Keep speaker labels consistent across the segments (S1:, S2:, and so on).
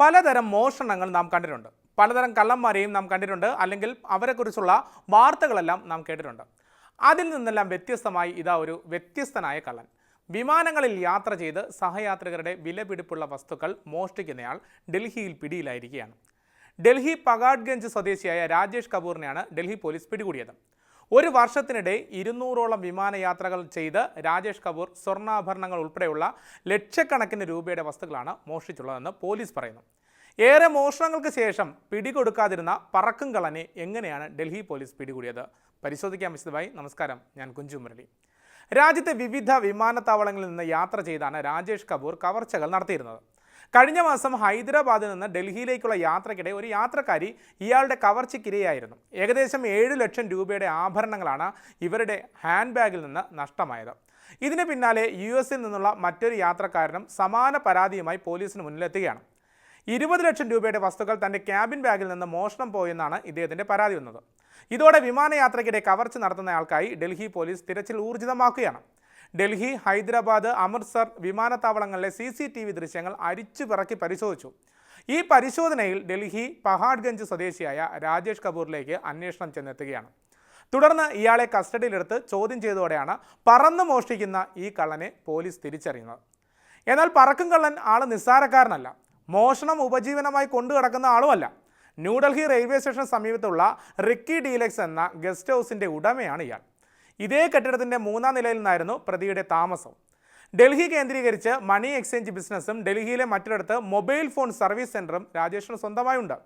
S1: പലതരം മോഷണങ്ങൾ നാം കണ്ടിട്ടുണ്ട്. പലതരം കള്ളന്മാരെയും നാം കണ്ടിട്ടുണ്ട്. അല്ലെങ്കിൽ അവരെക്കുറിച്ചുള്ള വാർത്തകളെല്ലാം നാം കേട്ടിട്ടുണ്ട്. അതിൽ നിന്നെല്ലാം വ്യത്യസ്തമായി ഇതാ ഒരു വ്യത്യസ്തനായ കള്ളൻ. വിമാനങ്ങളിൽ യാത്ര ചെയ്ത് സഹയാത്രികരുടെ വിലപിടിപ്പുള്ള വസ്തുക്കൾ മോഷ്ടിക്കുന്നയാൾ ഡൽഹിയിൽ പിടിയിലായിരിക്കുകയാണ്. ഡൽഹി പകാഡ്ഗഞ്ച് സ്വദേശിയായ രാജേഷ് കപൂറിനെയാണ് ഡൽഹി പോലീസ് പിടികൂടിയത്. ഒരു വർഷത്തിനിടെ ഇരുന്നൂറോളം വിമാനയാത്രകൾ ചെയ്ത് രാജേഷ് കപൂർ സ്വർണാഭരണങ്ങൾ ഉൾപ്പെടെയുള്ള ലക്ഷക്കണക്കിന് രൂപയുടെ വസ്തുക്കളാണ് മോഷ്ടിച്ചുള്ളതെന്ന് പോലീസ് പറയുന്നു. ഏറെ മോഷണങ്ങൾക്ക് ശേഷം പിടികൊടുക്കാതിരുന്ന പറക്കും കളനെ എങ്ങനെയാണ് ഡൽഹി പോലീസ് പിടികൂടിയത്? പരിശോധിക്കാൻ വിശദമായി നമസ്കാരം. ഞാൻ കുഞ്ചു മുരളി. രാജ്യത്തെ വിവിധ വിമാനത്താവളങ്ങളിൽ നിന്ന് യാത്ര ചെയ്താണ് രാജേഷ് കപൂർ കവർച്ചകൾ നടത്തിയിരുന്നത്. കഴിഞ്ഞ മാസം ഹൈദരാബാദിൽ നിന്ന് ഡൽഹിയിലേക്കുള്ള യാത്രക്കിടെ ഒരു യാത്രക്കാരി ഇയാളുടെ കവർച്ചയ്ക്കിരയായിരുന്നു. ഏകദേശം ഏഴ് ലക്ഷം രൂപയുടെ ആഭരണങ്ങളാണ് ഇവരുടെ ഹാൻഡ് ബാഗിൽ നിന്ന് നഷ്ടമായത്. ഇതിന് പിന്നാലെ യു എസിൽ നിന്നുള്ള മറ്റൊരു യാത്രക്കാരനും സമാന പരാതിയുമായി പോലീസിന് മുന്നിലെത്തുകയാണ്. ഇരുപത് ലക്ഷം രൂപയുടെ വസ്തുക്കൾ തന്റെ ക്യാബിൻ ബാഗിൽ നിന്ന് മോഷണം പോയെന്നാണ് ഇദ്ദേഹത്തിന്റെ പരാതി വന്നത്. ഇതോടെ വിമാനയാത്രയ്ക്കിടെ കവർച്ച നടത്തുന്നയാൾക്കായി ഡൽഹി പോലീസ് തിരച്ചിൽ ഊർജിതമാക്കുകയാണ്. ഡൽഹി ഹൈദരാബാദ് അമൃത്സർ വിമാനത്താവളങ്ങളിലെ സി സി ടി വി ദൃശ്യങ്ങൾ അരിച്ചു പിറക്കി പരിശോധിച്ചു. ഈ പരിശോധനയിൽ ഡൽഹി പഹാഡ്ഗഞ്ച് സ്വദേശിയായ രാജേഷ് കപൂറിലേക്ക് അന്വേഷണം ചെന്നെത്തുകയാണ്. തുടർന്ന് ഇയാളെ കസ്റ്റഡിയിലെടുത്ത് ചോദ്യം ചെയ്തതോടെയാണ് പറന്ന് മോഷ്ടിക്കുന്ന ഈ കള്ളനെ പോലീസ് തിരിച്ചറിയുന്നത്. എന്നാൽ പറക്കും കള്ളൻ ആൾ നിസ്സാരക്കാരനല്ല. മോഷണം ഉപജീവനമായി കൊണ്ടു കിടക്കുന്ന ആളുമല്ല. ന്യൂഡൽഹി റെയിൽവേ സ്റ്റേഷൻ സമീപത്തുള്ള റിക്കി ഡീലക്സ് എന്ന ഗസ്റ്റ് ഹൗസിന്റെ ഉടമയാണ് ഇയാൾ. ഇതേ കെട്ടിടത്തിന്റെ മൂന്നാം നിലയിൽ നിന്നായിരുന്നു പ്രതിയുടെ താമസം. ഡൽഹി കേന്ദ്രീകരിച്ച് മണി എക്സ്ചേഞ്ച് ബിസിനസ്സും ഡൽഹിയിലെ മറ്റൊരിടത്ത് മൊബൈൽ ഫോൺ സർവീസ് സെന്ററും രാജേഷിന് സ്വന്തമായുണ്ട്.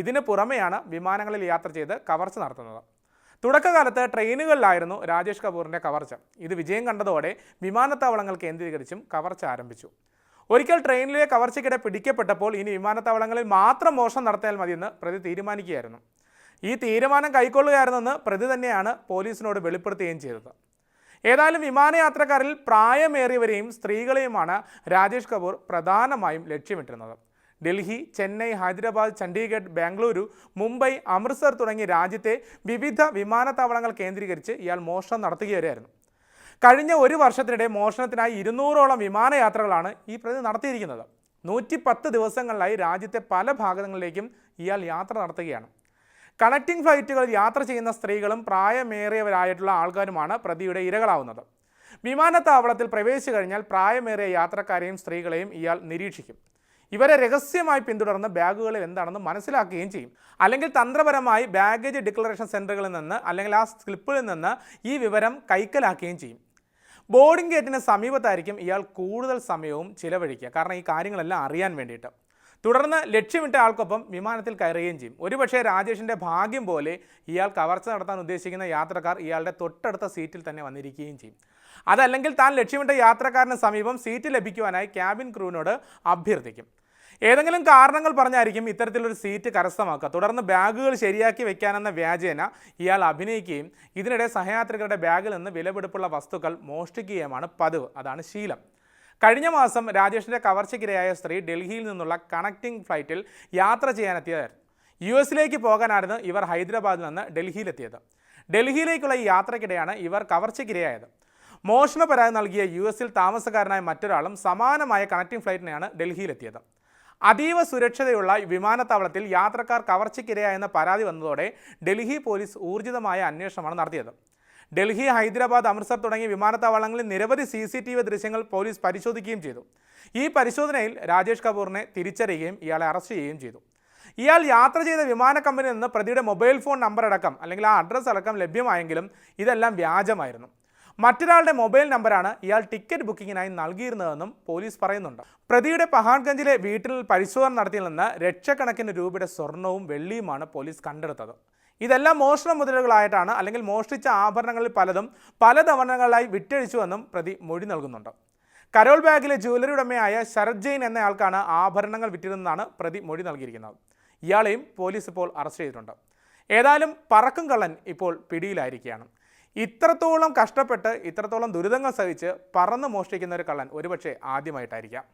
S1: ഇതിന് പുറമെയാണ് വിമാനങ്ങളിൽ യാത്ര ചെയ്ത് കവർച്ച നടത്തുന്നത്. തുടക്കകാലത്ത് ട്രെയിനുകളിലായിരുന്നു രാജേഷ് കപൂറിന്റെ കവർച്ച. ഇത് വിജയം കണ്ടതോടെ വിമാനത്താവളങ്ങൾ കേന്ദ്രീകരിച്ചും കവർച്ച ആരംഭിച്ചു. ഒരിക്കൽ ട്രെയിനിലെ കവർച്ചയ്ക്കിടെ പിടിക്കപ്പെട്ടപ്പോൾ ഇനി വിമാനത്താവളങ്ങളിൽ മാത്രം മോഷണം നടത്തിയാൽ മതിയെന്ന് പ്രതി തീരുമാനിക്കുകയായിരുന്നു. ഈ തീരുമാനം കൈക്കൊള്ളുകയായിരുന്നെന്ന് പ്രതി തന്നെയാണ് പോലീസിനോട് വെളിപ്പെടുത്തുകയും ചെയ്തത്. ഏതായാലും വിമാനയാത്രക്കാരിൽ പ്രായമേറിയവരെയും സ്ത്രീകളെയുമാണ് രാജേഷ് കപൂർ പ്രധാനമായും ലക്ഷ്യമിട്ടിരുന്നത്. ഡൽഹി ചെന്നൈ ഹൈദരാബാദ് ചണ്ഡീഗഡ് ബാംഗ്ലൂരു മുംബൈ അമൃത്സർ തുടങ്ങിയ രാജ്യത്തെ വിവിധ വിമാനത്താവളങ്ങൾ കേന്ദ്രീകരിച്ച് ഇയാൾ മോഷണം നടത്തുകയായിരുന്നു കഴിഞ്ഞ ഒരു വർഷത്തിനിടെ മോഷണത്തിനായി ഇരുന്നൂറോളം വിമാനയാത്രകളാണ് ഈ പ്രതി നടത്തിയിരിക്കുന്നത്. നൂറ്റി പത്ത് ദിവസങ്ങളിലായി രാജ്യത്തെ പല ഭാഗങ്ങളിലേക്കും ഇയാൾ യാത്ര നടത്തുകയാണ്. കണക്റ്റിംഗ് ഫ്ലൈറ്റുകളിൽ യാത്ര ചെയ്യുന്ന സ്ത്രീകളും പ്രായമേറിയവരായിട്ടുള്ള ആൾക്കാരുമാണ് പ്രതിയുടെ ഇരകളാവുന്നത്. വിമാനത്താവളത്തിൽ പ്രവേശിച്ചു കഴിഞ്ഞാൽ പ്രായമേറിയ യാത്രക്കാരെയും സ്ത്രീകളെയും ഇയാൾ നിരീക്ഷിക്കും. ഇവരെ രഹസ്യമായി പിന്തുടർന്ന് ബാഗുകളിൽ എന്താണെന്ന് മനസ്സിലാക്കുകയും ചെയ്യും. അല്ലെങ്കിൽ തന്ത്രപരമായി ബാഗേജ് ഡിക്ലറേഷൻ സെന്ററുകളിൽ നിന്ന് അല്ലെങ്കിൽ ആ സ്ലിപ്പിൽ നിന്ന് ഈ വിവരം കൈക്കലാക്കുകയും ചെയ്യും. ബോർഡിംഗ് ഗേറ്റിന് സമീപത്തായിരിക്കും ഇയാൾ കൂടുതൽ സമയവും ചിലവഴിക്കുക. കാരണം ഈ കാര്യങ്ങളെല്ലാം അറിയാൻ വേണ്ടിയിട്ട്. തുടർന്ന് ലക്ഷ്യമിട്ട ആൾക്കൊപ്പം വിമാനത്തിൽ കയറുകയും ചെയ്യും. ഒരുപക്ഷേ രാജേഷിന്റെ ഭാഗ്യം പോലെ ഇയാൾ കവർച്ച നടത്താൻ ഉദ്ദേശിക്കുന്ന യാത്രക്കാർ ഇയാളുടെ തൊട്ടടുത്ത സീറ്റിൽ തന്നെ വന്നിരിക്കുകയും ചെയ്യും. അതല്ലെങ്കിൽ താൻ ലക്ഷ്യമിട്ട യാത്രക്കാരന് സമീപം സീറ്റ് ലഭിക്കുവാനായി ക്യാബിൻ ക്രൂവിനോട് അഭ്യർത്ഥിക്കും. ഏതെങ്കിലും കാരണങ്ങൾ പറഞ്ഞായിരിക്കും ഇത്തരത്തിലൊരു സീറ്റ് കരസ്ഥമാക്കുക. തുടർന്ന് ബാഗുകൾ ശരിയാക്കി വെക്കാനെന്ന വ്യാജേന ഇയാൾ അഭിനയിക്കുകയും ഇതിനിടെ സഹയാത്രികരുടെ ബാഗിൽ നിന്ന് വിലപിടിപ്പുള്ള വസ്തുക്കൾ മോഷ്ടിക്കുകയുമാണ് പതിവ്. അതാണ് ശീലം. കഴിഞ്ഞ മാസം രാജേഷിന്റെ കവർച്ചയ്ക്കിരയായ സ്ത്രീ ഡൽഹിയിൽ നിന്നുള്ള കണക്റ്റിംഗ് ഫ്ലൈറ്റിൽ യാത്ര ചെയ്യാനെത്തിയതായിരുന്നു. യു എസിലേക്ക് പോകാനായിരുന്നു ഇവർ ഹൈദരാബാദിൽ നിന്ന് ഡൽഹിയിലെത്തിയത്. ഡൽഹിയിലേക്കുള്ള ഈ യാത്രയ്ക്കിടെയാണ് ഇവർ കവർച്ചയ്ക്കിരയായത്. മോഷണ പരാതി നൽകിയ യു എസിൽ താമസക്കാരനായ മറ്റൊരാളും സമാനമായ കണക്റ്റിംഗ് ഫ്ലൈറ്റിനെയാണ് ഡൽഹിയിലെത്തിയത്. അതീവ സുരക്ഷതയുള്ള വിമാനത്താവളത്തിൽ യാത്രക്കാർ കവർച്ചയ്ക്കിരയായെന്ന പരാതി വന്നതോടെ ഡൽഹി പോലീസ് ഊർജിതമായ അന്വേഷണമാണ് നടത്തിയത്. ഡൽഹി ഹൈദരാബാദ് അമൃത്സർ തുടങ്ങിയ വിമാനത്താവളങ്ങളിൽ നിരവധി സി സി ടി വി ദൃശ്യങ്ങൾ പോലീസ് പരിശോധിക്കുകയും ചെയ്തു. ഈ പരിശോധനയിൽ രാജേഷ് കപൂറിനെ തിരിച്ചറിയുകയും ഇയാളെ അറസ്റ്റ് ചെയ്യുകയും ചെയ്തു. ഇയാൾ യാത്ര ചെയ്ത വിമാന കമ്പനിയിൽ നിന്ന് പ്രതിയുടെ മൊബൈൽ ഫോൺ നമ്പർ അടക്കം അല്ലെങ്കിൽ ആ അഡ്രസ്സ് അടക്കം ലഭ്യമായെങ്കിലും ഇതെല്ലാം വ്യാജമായിരുന്നു. മറ്റൊരാളുടെ മൊബൈൽ നമ്പറാണ് ഇയാൾ ടിക്കറ്റ് ബുക്കിങ്ങിനായി നൽകിയിരുന്നതെന്നും പോലീസ് പറയുന്നുണ്ട്. പ്രതിയുടെ പഹാൻഗഞ്ചിലെ വീട്ടിൽ പരിശോധന നടത്തിയിൽ നിന്ന് ലക്ഷക്കണക്കിന് രൂപയുടെ സ്വർണവും വെള്ളിയുമാണ് പോലീസ് കണ്ടെടുത്തത്. ഇതെല്ലാം മോഷണ മുതലുകളായിട്ടാണ് അല്ലെങ്കിൽ മോഷ്ടിച്ച ആഭരണങ്ങളിൽ പലതും പല തവണകളായി വിറ്റഴിച്ചുവെന്നും പ്രതി മൊഴി നൽകുന്നുണ്ട്. കരോൾ ബാഗിലെ ജ്വല്ലറി ഉടമയായ ശരത് ജെയിൻ എന്നയാൾക്കാണ് ആഭരണങ്ങൾ വിറ്റിരുന്നതാണ് പ്രതി മൊഴി നൽകിയിരിക്കുന്നത്. ഇയാളെയും പോലീസ് ഇപ്പോൾ അറസ്റ്റ് ചെയ്തിട്ടുണ്ട്. ഏതായാലും പറക്കും കള്ളൻ ഇപ്പോൾ പിടിയിലായിരിക്കുകയാണ്. ഇത്രത്തോളം കഷ്ടപ്പെട്ട് ഇത്രത്തോളം ദുരിതങ്ങൾ സഹിച്ച് പറന്ന് മോഷ്ടിക്കുന്ന ഒരു കള്ളൻ ഒരുപക്ഷെ ആദ്യമായിട്ടായിരിക്കാം.